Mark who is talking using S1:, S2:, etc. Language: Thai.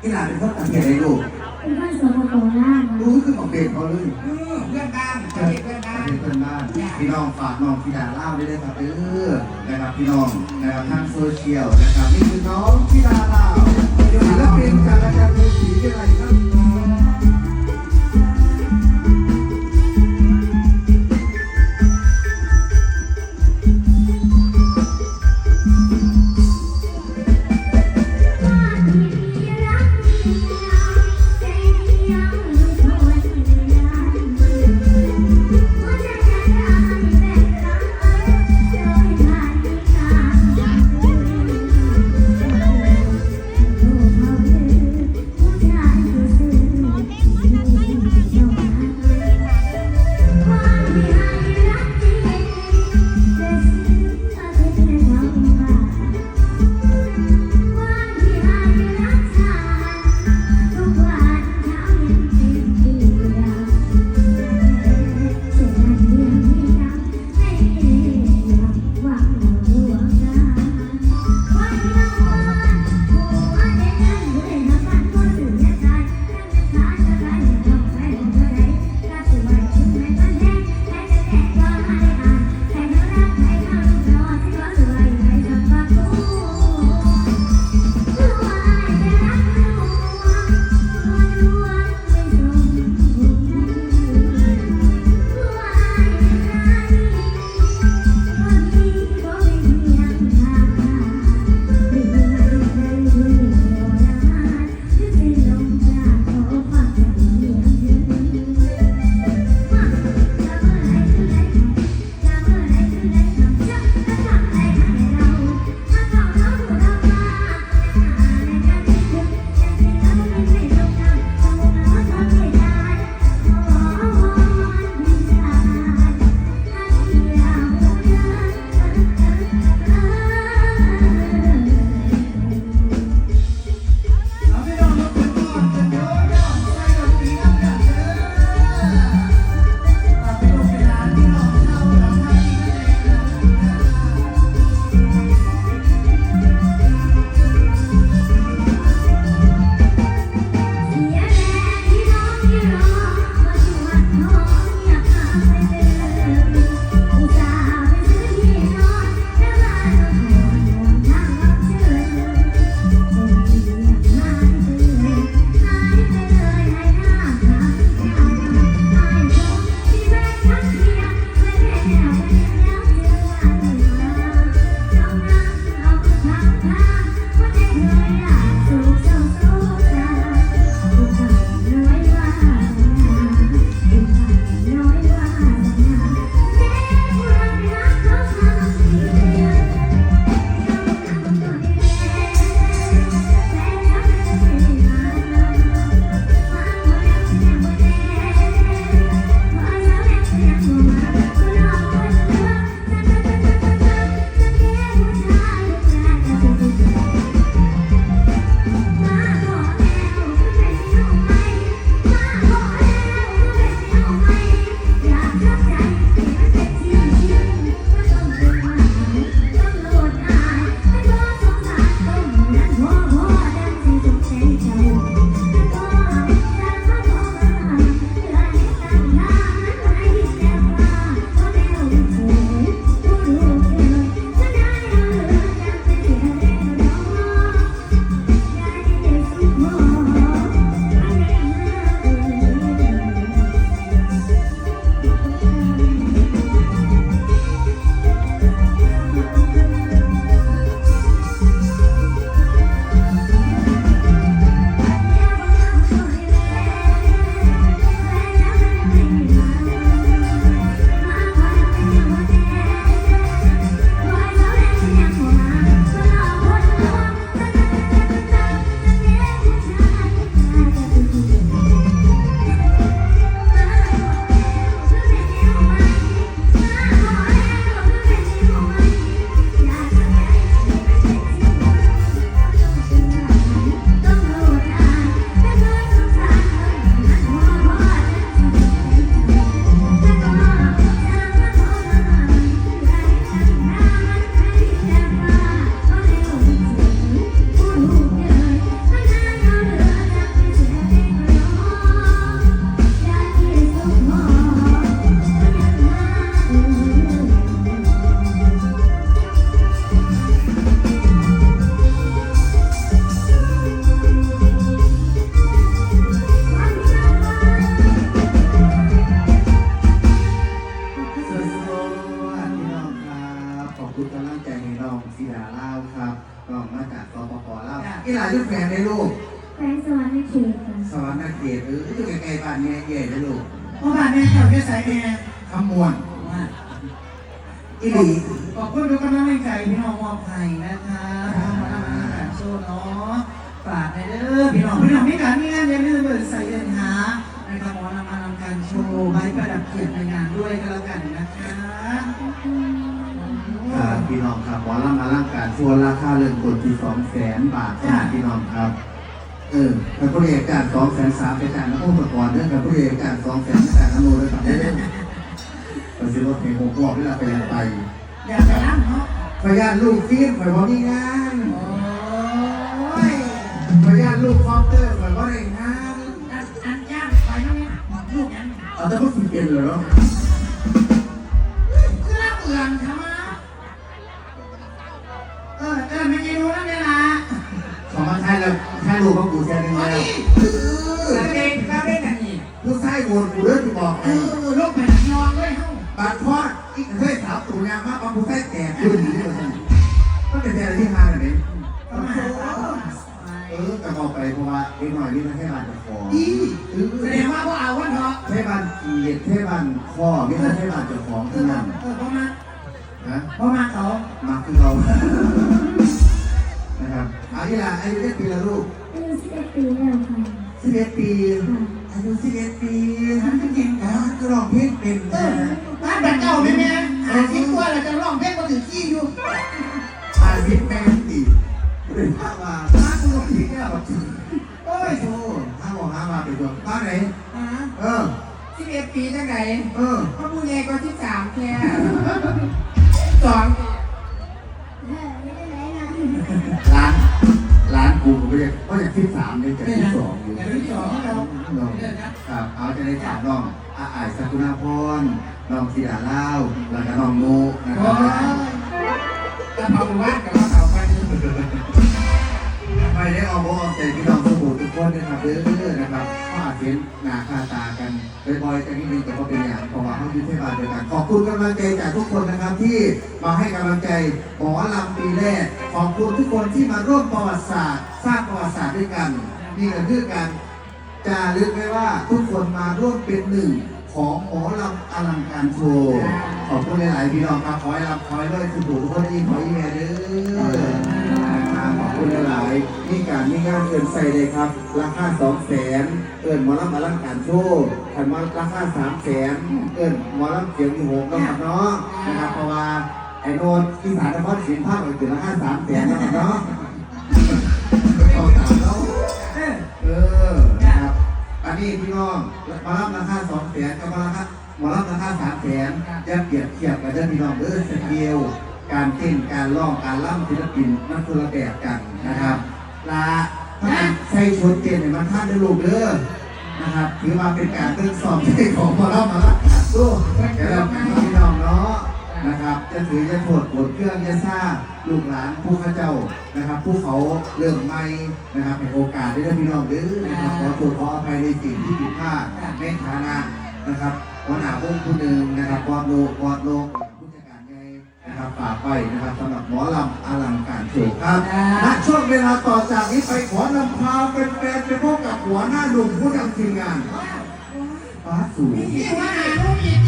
S1: ที่หลานเป็นคนต่างประเทศได้ลูก
S2: เป็นคนสปปลาว
S1: รู้คือของเด็กเขาเลย
S3: เออเพื่อนบ้าน
S1: เพื่
S3: เพื่
S1: อ
S3: อนน
S1: บ้า
S3: เพื่อนบ้าน
S1: เพื่อนบ้านพี่น้องฝากน้องธิดาเล่าด้วยนะครับเออนะครับพี่น้องนะครับทางโซเชียลนะครับนี่คือน้องธิดาเล่าศิลปินจากอ
S2: นาเขต
S1: เอออยู่ใกล้ๆบ้านแม่เย่ได้ลูก
S3: เมื่อวานแม่เจ้าเยอะใส่แม่
S1: คำมวลอีหลี
S3: ขอบคุณทุกกำลังใจพี่น้องมอบให้นะคะทำมาทำงานโชว์เนาะฝากในเด้อพี่น้องพี่น้องมีการมีงานอย่าลืมเปิดใส่เดินหานะครับหมอนำมานำการโชว์ใบประดับเกียรติในงานด้วยก็แล้วกันนะคะ
S1: ครับพี่น้องครับหมอลำมาร่างการชวนราคาเริ่มต้นที่สองแสนบาทครับพี่น้องครับ เออแต่ผู้เอกการสองแสนสามไปการน้ำอุปกรณ์เรื่องกับผู้เอกการสองแสนการน้ำโมเลยครับเด้อเราซื้อรถเพลงหกรอบเวลาไปยังไป
S3: อยากไปนั่งเนาะ
S1: พยานลูกฟิล์มข่อยบ่มีงาน
S3: โอ้ย
S1: พยานลูกคอมเตอร์ข่อยบ่ได้งาน
S3: อันอันย่างไปนั่งเนี่ยลูกยัง
S1: เอาแต่ก็ฝึกเป็นเหรอ
S3: คือรักเอื่อนทำไเออแต่
S1: บอกไปเพราะว่าเอ็กหน่อยนี่มันแค่บานจะคอ
S3: อีแสดงว่าพวกเอาวันเถอะ
S1: แค่บานเกียดแค่บานคอไม่ใช่แค่บานเจ้าของ
S3: เอ
S1: ที่
S3: อ
S1: นั่น
S3: เออพอมา
S1: นะ
S3: พอมาเขา
S1: มาคือเรานะครับอายุละอายุได้ปีละลูก
S2: อายุ11ปีแล้วค่ะ
S1: สิบเอ็ดปีอายุสิบเอ็ดปีฮันก็เก่งนะก็ร้องเพลงเป็น
S3: เออบ้านแบบเจ้าแม่แม่หาทิ้งตัวแล้วจะร้องเพลงมาถึงที่อยู่
S1: อาสิบแม่ตีเป็นภาพว่า
S3: โอ้ย
S1: โอ้ห้าบอกห้ามาเป็นตัวบ้านไหน
S3: ฮะ
S1: เออ
S3: สิบเอ็ดปีจังไง
S1: เออ
S3: พ่อผู้ใหญ่ก็ที่สามแค่สอง
S2: เออไม่ได้ไหนนะ
S1: ร้านร้านกูก็ยังก็ยังที่สามเลยจากที่สองอยู่
S3: แต่ที่สองเรา
S1: น้องครับเอาจะได้ถามน้องอาอายสักุณาพรน้องสีดาเล่าแล้วก็น้องโมนะค
S3: โอ้
S1: รับ
S3: ยกระเพราบ้านกับกระเพราไปนี่
S1: ไม่ได้เอาโมเอาใจพี่น้องทุกคนทุกคนนะครับเด้อยๆนะครับก็อาจเห็นหน้าคาตากันบ่อยๆแต่นิดนึงแต่ก็เป็นอย่างเพราะว่าเขาอยู่ที่บ้านเดียวกันขอบคุณกำลังใจจากทุกคนนะครับที่มาให้กำลังใจหมอลำปีแรกขอบคุณทุกคนที่มาร่วมประวัติศาสตร์ สร้างประวัติศาสตร์ด้วยกันนี่ก็คือการจารึกไว้ว่าทุกคนมาร่วมเป็นหนึ่งของหมอลำอลังการโชว์ขอบคุณหลายๆพี่น้องครับขอให้รับขอให้ด้วยสุขทุกคนได้ยินขอให้แม่เด้อ งานเกินใส่เลยครับ ราคาสองแสนเกินหมอลำอลังการโชว์ถันมาราคาสามแสนเกินหมอลำเสียงมีหกนะครับเนาะนะครับเพราะว่าไอโนนที่สารนครศรีภาคเกินราคาสามแสนนะครับเนาะเอาตามแล้ว
S3: เออ
S1: เออนะครับอันนี้พี่น้องหมารับราคาสองแสนกับหมารับหมารับราคาสามแสนจะเปรียบเทียบกันเด้อพี่น้องเด้อสเกลการเต้นการร้องการล่ำศิลปินมันคนละแบบกันนะครับ ลาถ้าใส่ชุดเต้นเนี่ยมันท่านได้ลูกเด้อนะครับถือว่าเป็นการเต้นสอบเพลงของหมารับหมารับสู้เดี๋ยวเราพี่น้องเนาะนะครับ จะถือจะโทษปวดเครื่องจะซ่าลูกหลานผู้ข้าเจ้านะครับผู้เขาเริ่มไม่นะครับให้โอกาสได้พี่น้องเด้อนะครับขอโทษขออภัยในสิ่งที่ผิดพลาดในฐานะนะครับหัวหน้าวงผู้หนึ่งนะครับวอดโลวอดโลผู้จัดการใหญ่ นะครับฝากไปนะครับสำหรับหมอลำอลังการโชว์ครับณช่วงเวลาต่อจากนี้ไปขอนำพาเป็นแฟนๆไปพบกับหัวหน้าหนุ่มผู้นำทีมงานฟ้าสูง
S3: นี่ว่าหาลูกอีกที